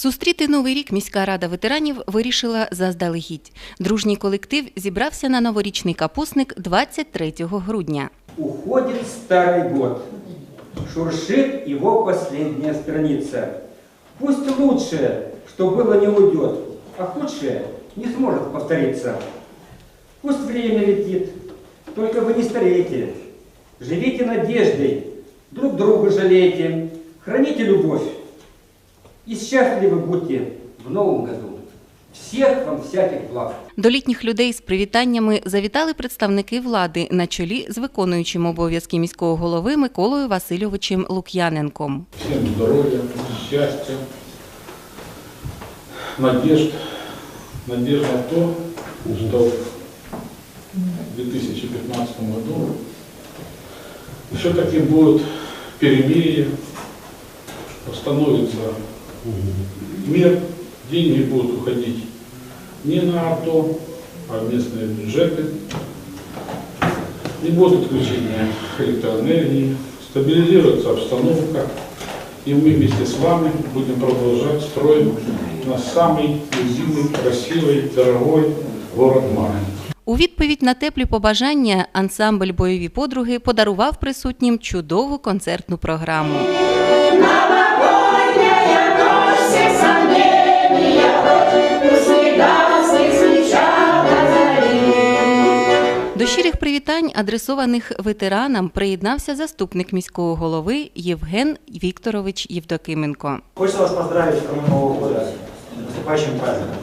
Зустріти новий рік міська рада ветеранів вирішила заздалегідь. Дружній колектив зібрався на новорічний капусник 23 грудня. Уходит старый год, шуршит его последняя страница. Пусть лучшее, что было, не уйдет, а худшее не сможет повториться. Пусть время летит, только вы не старейте. Живите надеждой, друг друга жалейте, храните любовь. И счастливы будьте в новом году. Всех вам всяких благ. До літніх людей з привітаннями завітали представники влади на чолі з виконуючим обов'язки міського голови Миколою Васильовичем Лук'яненком. Всем здоровья, счастья, надежд. Надежда на то, что в 2015 году все-таки будет перемирие, установится мир, деньги будут уходить не на АТО, а в местные бюджеты. Не будет отключения электроэнергии, стабилизируется обстановка, и мы вместе с вами будем продолжать строить наш самый любимый, красивый, дорогой город Марин. У відповідь на теплі побажання ансамбль бойові подруги подарував присутнім чудову концертну програму. привітань, адресованих ветеранам, приєднався заступник міського голови Євген Вікторович Євдокименко. Хочется вас поздравить с Новым Нового года, с наступающим праздником.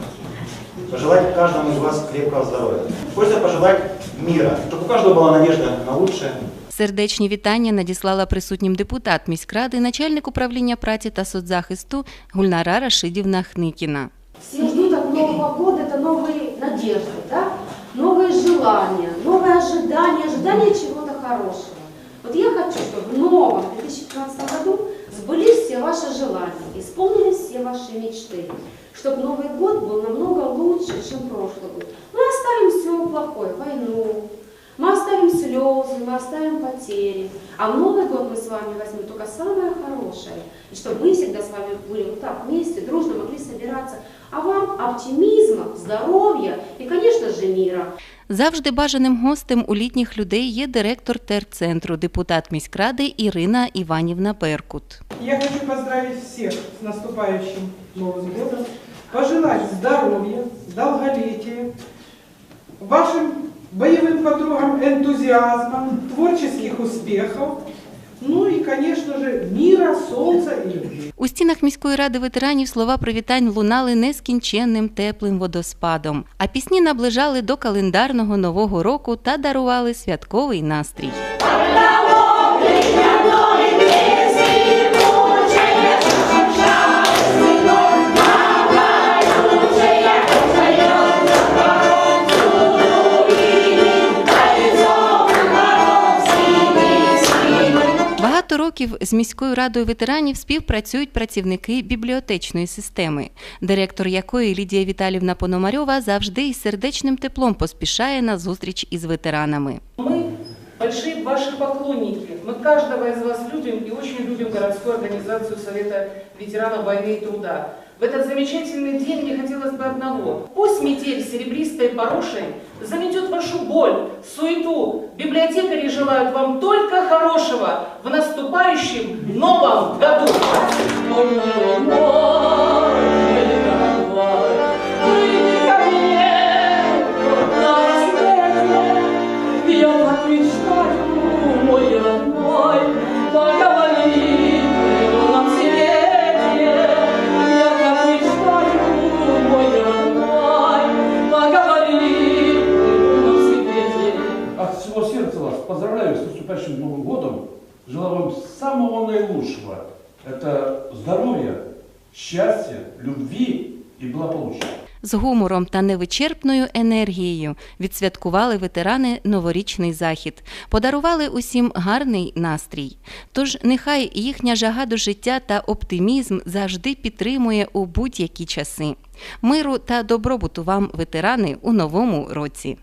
Пожелать каждому из вас крепкого здоровья. Хочется пожелать мира, чтобы у каждого была надежда на лучшее. Сердечні вітання надіслала присутнім депутат міськради, начальник управління праці та соцзахисту Гульнара Рашидівна Хникіна. Все ждут от Нового года, это новые надежды, да? новые желания, новые ожидания, ожидания чего-то хорошего. Вот я хочу, чтобы в новом 2015 году сбылись все ваши желания, исполнились все ваши мечты, чтобы Новый год был намного лучше, чем прошлый год. Мы оставим все плохое, войну, мы оставим слезы, мы оставим потери. А в Новый год мы с вами возьмем только самое хорошее. И чтобы мы всегда с вами были вот так вместе, дружно могли собираться. А вам оптимизма, здоровья и, конечно же, мира. Завжди бажаним гостем у літніх людей є директор терцентру, депутат міськради Ірина Іванівна Беркут. Я хочу поздравить всех с наступающим Новым годом, пожелать здоровья, долголетия, вашим боевым подругам энтузиазма, творческих успехов, ну і, звісно ж, міра, сонця і любви. У стінах міської ради ветеранів слова привітань лунали нескінченним теплим водоспадом, а пісні наближали до календарного нового року та дарували святковий настрій. Багато років з міською радою ветеранів співпрацюють працівники бібліотечної системи, директор якої Лідія Віталівна Пономарьова завжди із сердечним теплом поспішає на зустріч із ветеранами. Большие ваши поклонники. Мы каждого из вас любим и очень любим городскую организацию Совета ветеранов войны и труда. В этот замечательный день мне хотелось бы одного. Пусть метель серебристой порошей заметет вашу боль, суету. Библиотекари желают вам только хорошего в наступающем новом году. Наступающим Новым годом. Желаю вам самого наилучшего. Это здоровья, счастья, любви и благополучия. З гумором та невичерпною енергією відсвяткували ветерани новорічний захід, подарували усім гарний настрій. Тож нехай їхня жага до життя та оптимізм завжди підтримує у будь-які часи. Миру та добробуту вам, ветерани, у новому році.